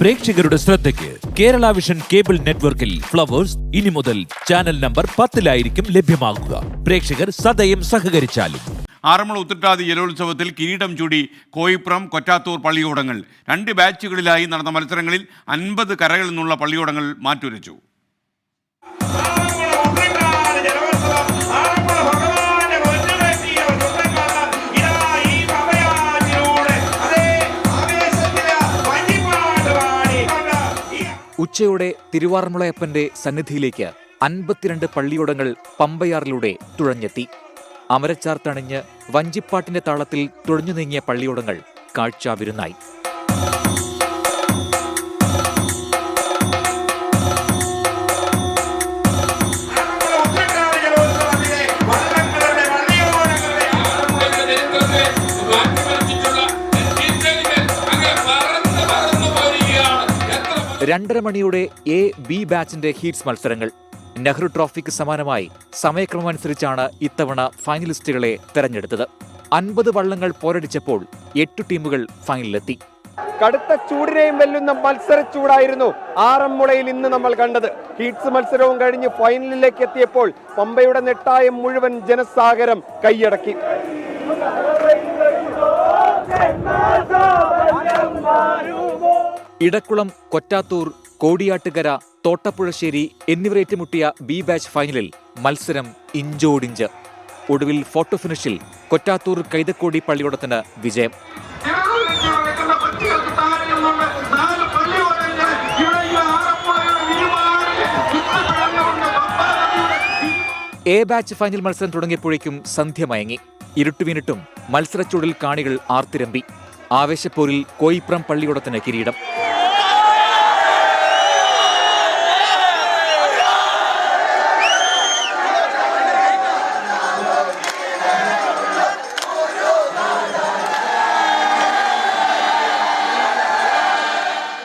പ്രേക്ഷകരുടെ ശ്രദ്ധയ്ക്ക് Kerala vision cable നെറ്റ്വർക്കിൽ ഫ്ലവേഴ്സ് ഇനി മുതൽ ചാനൽ നമ്പർ പത്തിലായിരിക്കും ലഭ്യമാകുക. പ്രേക്ഷകർ സദയം സഹകരിച്ചാലും. ആറന്മുള ഉത്രട്ടാതി ജലോത്സവത്തിൽ കിരീടം ചൂടി കോയിപ്പുറം കൊറ്റാത്തൂർ പള്ളിയോടങ്ങൾ. രണ്ട് ബാച്ചുകളിലായി നടന്ന മത്സരങ്ങളിൽ അൻപത് കരകളിൽ നിന്നുള്ള പള്ളിയോടങ്ങൾ മാറ്റുരച്ചു. ഉച്ചയോടെ തിരുവാറന്മുളയപ്പന്റെ സന്നിധിയിലേക്ക് അൻപത്തിരണ്ട് പള്ളിയോടങ്ങൾ പമ്പയാറിലൂടെ തുഴഞ്ഞെത്തി. അമരച്ചാർത്തണിഞ്ഞ് വഞ്ചിപ്പാട്ടിന്റെ താളത്തിൽ തുഴഞ്ഞു നീങ്ങിയ പള്ളിയോടങ്ങൾ കാഴ്ചാവിരുന്നായി രണ്ടര മണിയുടെ എ ബി ബാച്ചിന്റെ ഹീറ്റ്സ് മത്സരങ്ങൾ. നെഹ്റു ട്രോഫിക്ക് സമാനമായി സമയക്രമമനുസരിച്ചാണ് ഇത്തവണ ഫൈനലിസ്റ്റുകളെ തെരഞ്ഞെടുത്തത്. അൻപത് വള്ളങ്ങൾ പോരടിച്ചപ്പോൾ എട്ട് ടീമുകൾ ഫൈനലിലെത്തി. കടുത്ത ചൂടിനെയും വെല്ലുന്ന മത്സര ചൂടായിരുന്നു ആറന്മുളയിൽ ഇന്ന് നമ്മൾ കണ്ടത്. ഹീറ്റ്സ് മത്സരവും കഴിഞ്ഞ് ഫൈനലിലേക്ക് എത്തിയപ്പോൾ പമ്പയുടെ നെട്ടായം മുഴുവൻ ജനസാഗരം കൈയടക്കി. ഇടക്കുളം കൊറ്റാത്തൂർ കോടിയാട്ടുകര തോട്ടപ്പുഴശ്ശേരി എന്നിവരേറ്റുമുട്ടിയ ബി ബാച്ച് ഫൈനലിൽ മത്സരം ഇഞ്ചോടിഞ്ച്. ഒടുവിൽ ഫോട്ടോ ഫിനിഷിൽ കൊറ്റാത്തൂർ കൈതക്കോടി പള്ളിയോടത്തിന് വിജയം. എ ബാച്ച് ഫൈനൽ മത്സരം തുടങ്ങിയപ്പോഴേക്കും സന്ധ്യ മയങ്ങി. ഇരുട്ടുവിനിട്ടും മത്സരച്ചൂടിൽ കാണികൾ ആർത്തിരമ്പി. ആവേശപ്പോരിൽ കോയിപ്രം പള്ളിയോടത്തിന് കിരീടം.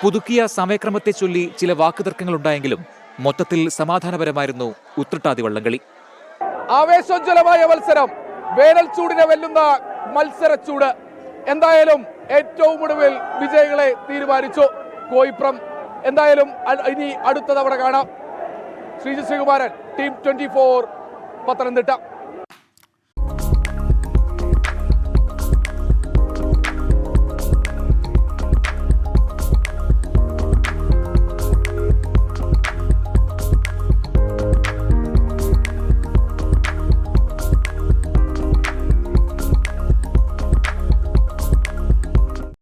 പുതുക്കിയ സമയക്രമത്തെ ചൊല്ലി ചില വാക്കുതർക്കങ്ങളുണ്ടായെങ്കിലും മൊത്തത്തിൽ സമാധാനപരമായിരുന്നു ഉത്രട്ടാതി വള്ളംകളി ആവേശോജ്വലമായ മത്സരം. വേനൽ ചൂടിനെ വെല്ലുന്ന മത്സരച്ചൂട്. എന്തായാലും ഏറ്റവും ഒടുവിൽ വിജയികളെ തീരുമാനിച്ചു. കോയിപ്രം. എന്തായാലും ഇനി അടുത്ത തവണ കാണാം. Sreejith Sreekumaran team twenty four Pathanamthitta.